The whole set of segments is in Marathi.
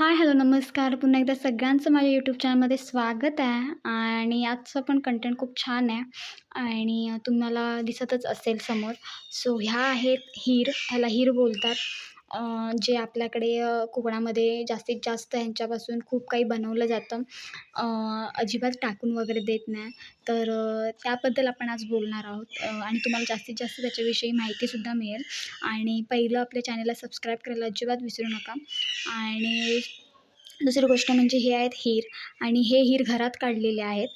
हाय हॅलो नमस्कार. पुन्हा एकदा सगळ्यांचं माझ्या यूट्यूब चॅनलमध्ये स्वागत आहे आणि आजचं पण कंटेंट खूप छान आहे आणि तुम्हाला दिसतच असेल समोर. सो ह्या आहेत हीर. ह्याला हीर बोलतात. जे आपल्याकडे कोकणामध्ये जास्तीत जास्त ह्यांच्यापासून खूप काही बनवलं जातं. अजिबात टाकून वगैरे देत नाही. तर त्याबद्दल आपण आज बोलणार आहोत. आणि तुम्हाला जास्तीत जास्त त्याच्याविषयी माहितीसुद्धा मिळेल. आणि पहिलं आपल्या चॅनलला सबस्क्राईब करायला अजिबात विसरू नका. आणि दुसरी गोष्ट म्हणजे हे आहेत हीर आणि हे हीर घरात काढलेले आहेत.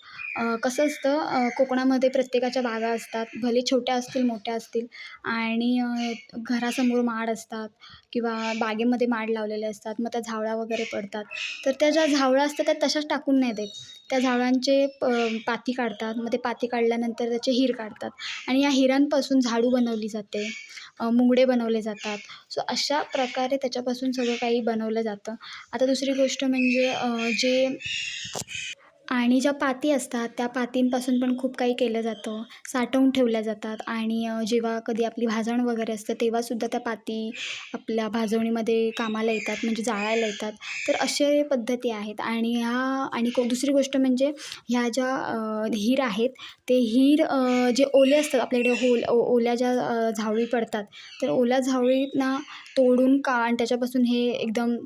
कसं असतं कोकणामध्ये प्रत्येकाच्या बागा असतात भले छोट्या असतील मोठ्या असतील आणि घरासमोर माड असतात किंवा बागेमध्ये माड लावलेले असतात मग त्या झावळा वगैरे पडतात. तर त्या ज्या झावळा असतात त्या तशाच टाकून नाही देत. त्या झावळांचे प पाती काढतात मग ते पाती काढल्यानंतर त्याचे हीर काढतात आणि या हिरांपासून झाडू बनवली जाते मुंगडे बनवले जातात. सो अशा प्रकारे त्याच्यापासून सगळं काही बनवलं जातं. आता दुसरी गोष्ट गोष्ट म्हणजे जे आणि ज्या पाती असतात त्या पातींपासून पण खूप काही केलं जातं. साठवून ठेवल्या जातात आणि जेव्हा कधी आपली भाजण वगैरे असतं तेव्हासुद्धा त्या पाती आपल्या भाजवणीमध्ये कामाला येतात म्हणजे जाळायला येतात. तर असे पद्धती आहेत. आणि ह्या आणि को दुसरी गोष्ट म्हणजे ह्या ज्या हीर आहेत ते हीर जे ओले असतात आपल्याकडे होल ओ ओल्या ज्या झावळी पडतात तर ओल्या झावळींना तोडून का आणि त्याच्यापासून हे एकदम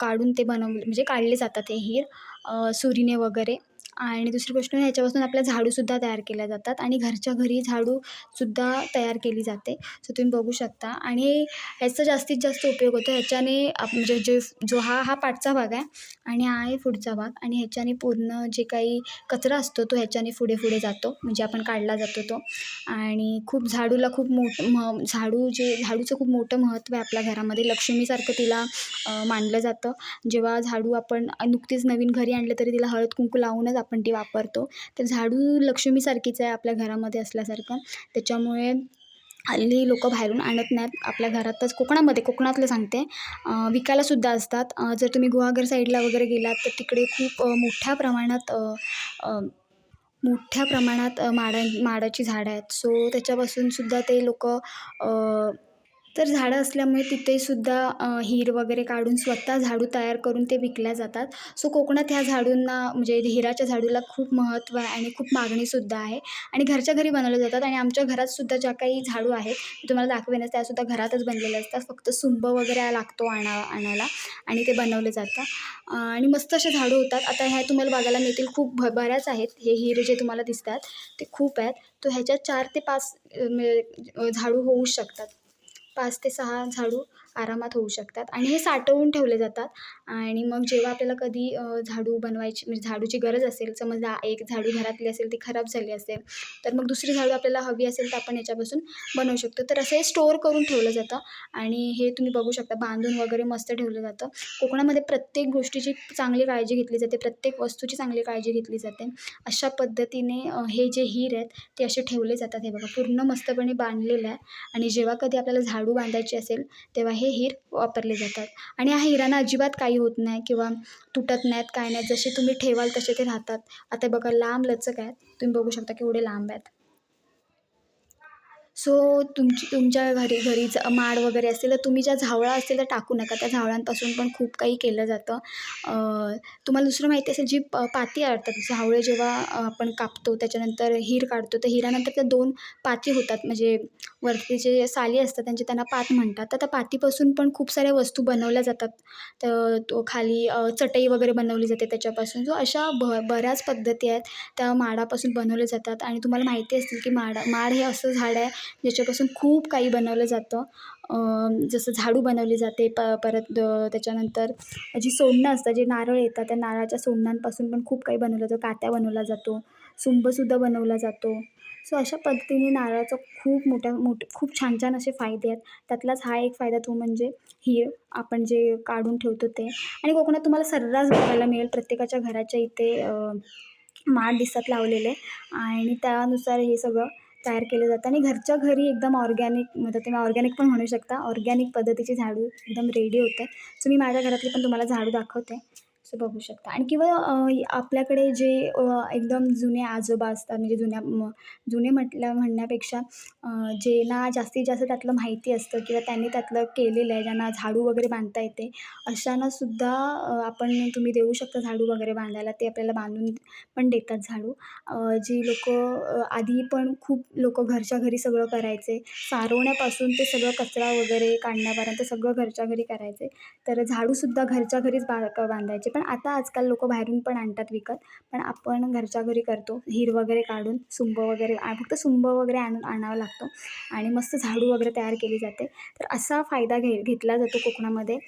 काढून ते बनव म्हणजे काढले जातात हे हीर सुरीने वगैरे. आणि दुसरी गोष्ट म्हणजे ह्याच्यापासून आपल्या झाडूसुद्धा तयार केल्या जातात आणि घरच्या घरी झाडूसुद्धा तयार केली जाते. सो तुम्ही बघू शकता. आणि ह्याचा जास्तीत जास्त उपयोग होतो. ह्याच्याने आप म्हणजे जे जो हा हा पाठचा भाग आहे आणि हा आहे पुढचा भाग. आणि ह्याच्याने पूर्ण जे काही कचरा असतो तो ह्याच्याने पुढे पुढे जातो. म्हणजे आपण काढला जातो तो. आणि खूप झाडूला खूप मोठ म झाडू जे झाडूचं खूप मोठं महत्त्व आहे आपल्या घरामध्ये. लक्ष्मीसारखं तिला मानलं जातं. जेव्हा झाडू आपण नुकतीच नवीन घरी आणलं तरी तिला हळद कुंकू लावूनच आपण ती वापरतो. तर झाडू लक्ष्मीसारखीच आहे आपल्या घरामध्ये असल्यासारखं. त्याच्यामुळे हल्ली लोक बाहेरून आणत नाहीत. आपल्या घरातच कोकणामध्ये कोकणातलं सांगते. विकायलासुद्धा असतात. जर तुम्ही गुहागर साईडला वगैरे गेलात तर तिकडे खूप मोठ्या प्रमाणात मोठ्या प्रमाणात माड माडां माडाची झाडं आहेत. सो त्याच्यापासून सुद्धा ते लोक तर झाडं असल्यामुळे तिथेसुद्धा हीर वगैरे काढून स्वतः झाडू तयार करून ते विकल्या जातात. सो कोकणात ह्या झाडूंना म्हणजे हिराच्या झाडूला खूप महत्त्व आहे आणि खूप मागणीसुद्धा आहे. आणि घरच्या घरी बनवले जातात आणि आमच्या घरातसुद्धा ज्या काही झाडू आहेत मी तुम्हाला दाखवेनच त्यासुद्धा घरातच बनलेल्या असतात. फक्त सुंब वगैरे लागतो आणा आणायला आणि ते बनवले जातं आणि मस्त असे झाडू होतात. आता ह्या तुम्हाला बघायला मिळतील खूप भ बऱ्याच आहेत. हे हिरे जे तुम्हाला दिसतात ते खूप आहेत. तो ह्याच्यात चार ते पाच म्हणजे, झाडू होऊ शकतात. पाच ते सहा झाडू आरामात होऊ शकतात आणि हे साठवून ठेवले जातात. आणि मग जेव्हा आपल्याला कधी झाडू बनवायची म्हणजे झाडूची गरज असेल समजा एक झाडू घरातली असेल ती खराब झाली असेल तर मग दुसरी झाडू आपल्याला हवी असेल तर आपण याच्यापासून बनवू शकतो. तर असं हे स्टोअर करून ठेवलं जातं आणि हे तुम्ही बघू शकता बांधून वगैरे मस्त ठेवलं जातं. कोकणामध्ये प्रत्येक गोष्टीची चांगली काळजी घेतली जाते प्रत्येक वस्तूची चांगली काळजी घेतली जाते. अशा पद्धतीने हे जे हीर आहेत ते असे ठेवले जातात. हे बघा पूर्ण मस्तपणे बांधलेलं आहे. आणि जेव्हा कधी आपल्याला झाडू बांधायची असेल तेव्हा हे हीर वापरले जातात. आणि ह्या हिरांना अजिबात काही होत नाही किंवा तुटत नाहीत काय नाही जसे तुम्ही ठेवाल तसे ते राहतात. आता बघा लांब लचक आहेत. तुम्ही बघू शकता केवढे लांब आहेत. सो तुमची तुमच्या घरी घरी माड वगैरे असेल तर तुम्ही ज्या झावळा असेल तर टाकू नका. त्या झावळांपासून पण खूप काही केलं जातं. तुम्हाला दुसरं माहिती असेल जी प पाती अडतात झावळे जेव्हा आपण कापतो त्याच्यानंतर हीर काढतो तर हिरानंतर त्या दोन पाती होतात. म्हणजे वरती जे साली असतात त्यांचे त्यांना पात म्हणतात. तर त्या पातीपासून पण खूप साऱ्या वस्तू बनवल्या जातात. तर तो खाली चटई वगैरे बनवली जाते त्याच्यापासून. सो अशा ब बऱ्याच पद्धती आहेत. त्या माडापासून बनवल्या जातात. आणि तुम्हाला माहिती असतील की माड माड हे असं झाड आहे ज्याच्यापासून खूप काही बनवलं जातं. जसं झाडू बनवली जाते प परत त्याच्यानंतर जी सोंडणं असतात जे नारळ येतात त्या नारळाच्या सोंडणांपासून पण खूप काही बनवलं जातं. कात्या बनवला जातो सुंबसुद्धा बनवला जातो. सो अशा पद्धतीने नारळाचा खूप मोठ्या मोठ खूप छान छान असे फायदे आहेत. त्यातलाच हा एक फायदा तो म्हणजे हिर आपण जे काढून ठेवतो ते. आणि कोकणात तुम्हाला सर्रास बघायला मिळेल प्रत्येकाच्या घराच्या इथे अं, माड दिसतात लावलेले. आणि त्यानुसार हे सगळं तयार केलं जातं. आणि घरच्या घरी एकदम ऑर्गॅनिक म्हणजे तुम्ही ऑर्गॅनिक पण म्हणू शकता. ऑर्गॅनिक पद्धतीचे झाडू एकदम रेडी होते. सो मी माझ्या घरातली पण तुम्हाला झाडू दाखवते. असं बघू शकता. आणि किंवा आपल्याकडे जे एकदम जुने आजोबा असतात म्हणजे जुन्या म जुने म्हटल्या म्हणण्यापेक्षा जे ज्यांना जास्तीत जास्त त्यातलं माहिती असतं किंवा त्यांनी त्यातलं केलेलं आहे ज्यांना झाडू वगैरे बांधता येते अशांनासुद्धा आपण तुम्ही देऊ शकता झाडू वगैरे बांधायला. ते आपल्याला बांधून पण देतात झाडू. जी लोकं आधी पण खूप लोकं घरच्या घरी सगळं करायचे. सारवण्यापासून ते सगळं कचरा वगैरे काढण्यापर्यंत सगळं घरच्या घरी करायचे. तर झाडूसुद्धा घरच्या घरीच बा बांधायचे. पण आता आजकाल लोक बाहेरून पण आणतात विकत. पण आपण घरच्या घरी करतो. हिर वगैरे काढून सुंब वगैरे फक्त सुंब वगैरे आणून आणावा लागतो. आणि मस्त झाडू वगैरे तयार केली जाते. तर असा फायदा घे घेतला जातो कोकणामध्ये.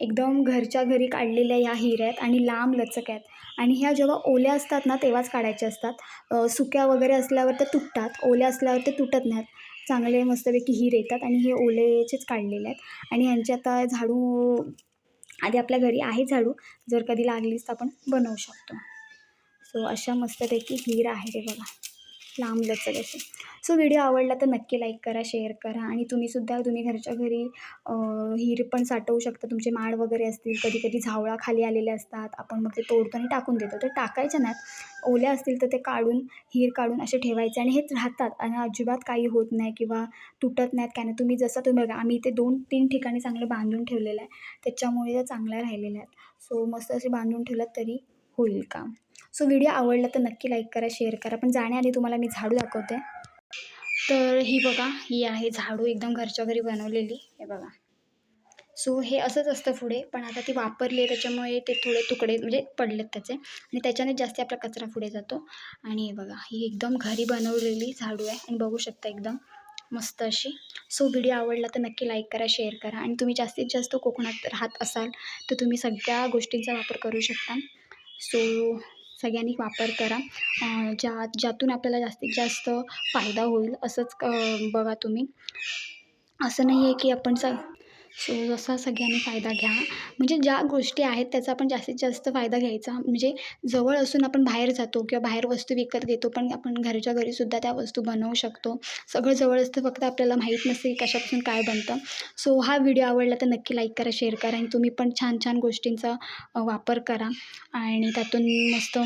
एकदम घरच्या घरी काढलेल्या ह्या हिर आहेत आणि लांब लचक आहेत. आणि ह्या जेव्हा ओल्या असतात ना तेव्हाच काढायच्या असतात. सुक्या वगैरे असल्यावर त्या तुटतात. ओल्या असल्यावर ते तुटत नाहीत. चांगले मस्तपैकी हिर येतात आणि हे ओलेचेच काढलेले आहेत. आणि ह्यांचे आता झाडू आधी आपल्या घरी आहे झाडू. जर कधी लागलीच तर आपण बनवू शकतो. सो अशा मस्तपैकी हिर आहे ते बघा. लांब लचक असे सो व्हिडिओ आवडला तर नक्की लाईक करा शेअर करा आणि तुम्हीसुद्धा तुम्ही घरच्या घरी हिर पण साठवू शकता. तुमचे माड वगैरे असतील कधी कधी झावळा खाली आलेले असतात. आपण मग ते तोडतो आणि टाकून देतो. तर टाकायच्या नाहीत ओल्या असतील तर ते काढून हिर काढून असे ठेवायचे आणि हेच राहतात. आणि अजिबात काही होत नाही किंवा तुटत नाहीत. काय नाही तुम्ही जसं तुम्ही बघा आम्ही इथे दोन तीन ठिकाणी चांगलं बांधून ठेवलेलं आहे. त्याच्यामुळे त्या चांगल्या राहिलेल्या आहेत. सो मस्त असे बांधून ठेवलं तरी होईल काम. सो व्हिडिओ आवडला तर नक्की लाईक करा शेअर करा. पण जाण्याआधी तुम्हाला मी झाडू दाखवते. तर ही बघा ही आहे झाडू. एकदम घरच्या घरी बनवलेली. हे बघा. सो हे असंच असतं पुढे पण आता ती वापरली आहे त्याच्यामुळे ते थोडे तुकडे म्हणजे पडलेत त्याचे. आणि त्याच्याने जास्त आपला कचरा पुढे जातो. आणि हे बघा ही एकदम घरी बनवलेली झाडू आहे. आणि बघू शकता एकदम मस्त अशी. सो व्हिडिओ आवडला तर नक्की लाईक करा शेअर करा. आणि तुम्ही जास्तीत जास्त कोकणात राहत असाल तर तुम्ही सगळ्या गोष्टींचा वापर करू शकता. सो सगळ्यांनी वापर करा. ज्या ज्यातून आपल्याला जास्तीत जास्त फायदा होईल असंच क बघा तुम्ही. असं नाही आहे की आपण स सो जसा सगळ्यांनी फायदा घ्या. म्हणजे ज्या गोष्टी आहेत त्याचा आपण जास्तीत जास्त फायदा घ्यायचा. म्हणजे जवळ असून आपण बाहेर जातो किंवा बाहेर वस्तू विकत घेतो पण आपण घरच्या घरीसुद्धा त्या वस्तू बनवू शकतो. सगळं जवळ असतं फक्त आपल्याला माहीत नसते की कशापासून काय बनतं. सो हा व्हिडिओ आवडला तर नक्की लाईक करा शेअर करा आणि तुम्ही पण छान छान गोष्टींचा वापर करा. आणि त्यातून मस्त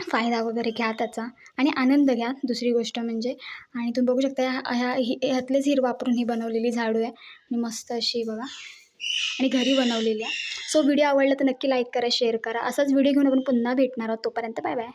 फायदा वगैरे घ्या त्याचा आणि आनंद घ्या. दुसरी गोष्ट म्हणजे आणि तुम्ही बघू शकता ह्या ह्या हि ह्यातलेच हिर वापरून ही बनवलेली झाडू आहे. आणि मस्त अशी बघा. आणि घरी बनवलेली आहे. सो व्हिडिओ आवडला तर नक्की लाईक करा शेअर करा. असाच व्हिडिओ घेऊन आपण पुन्हा भेटणार आहोत तोपर्यंत. Bye bye